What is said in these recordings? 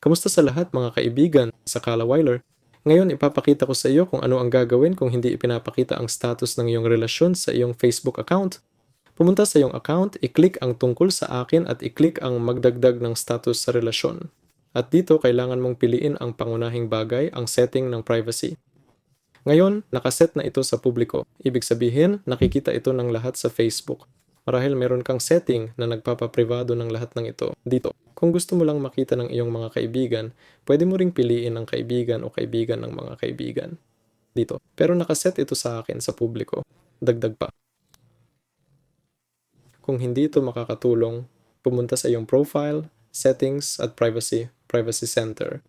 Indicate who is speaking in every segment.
Speaker 1: Kamusta sa lahat mga kaibigan sa Kalawiler? Ngayon ipapakita ko sa iyo kung ano ang gagawin kung hindi ipinapakita ang status ng iyong relasyon sa iyong Facebook account. Pumunta sa iyong account, i-click ang tungkol sa akin at i-click ang magdagdag ng status sa relasyon. At dito kailangan mong piliin ang pangunahing bagay, ang setting ng privacy. Ngayon, nakaset na ito sa publiko. Ibig sabihin, nakikita ito ng lahat sa Facebook. Marahil meron kang setting na nagpapaprivado ng lahat ng ito dito. Kung gusto mo lang makita ng iyong mga kaibigan, pwede mo ring piliin ang kaibigan o kaibigan ng mga kaibigan dito. Pero nakaset ito sa akin sa publiko. Dagdag pa. Kung hindi ito makakatulong, pumunta sa iyong profile, settings at privacy, privacy center.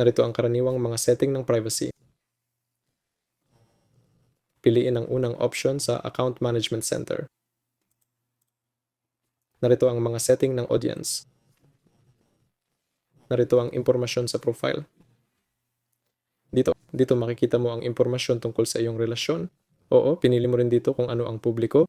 Speaker 1: Narito ang karaniwang mga setting ng privacy. Piliin ang unang option sa Account Management Center. Narito ang mga setting ng audience. Narito ang impormasyon sa profile. Dito, dito makikita mo ang impormasyon tungkol sa iyong relasyon. Oo, pinili mo rin dito kung ano ang publiko.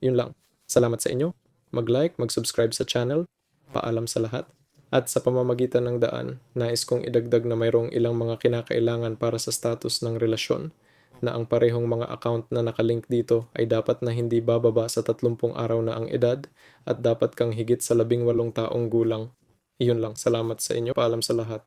Speaker 1: Yun lang. Salamat sa inyo. Mag-like, mag-subscribe sa channel. Paalam sa lahat. At sa pamamagitan ng daan, nais kong idagdag na mayroong ilang mga kinakailangan para sa status ng relasyon na ang parehong mga account na nakalink dito ay dapat na hindi bababa sa 30 araw na ang edad at dapat kang higit sa 18 taong gulang. Iyon lang. Salamat sa inyo. Paalam sa lahat.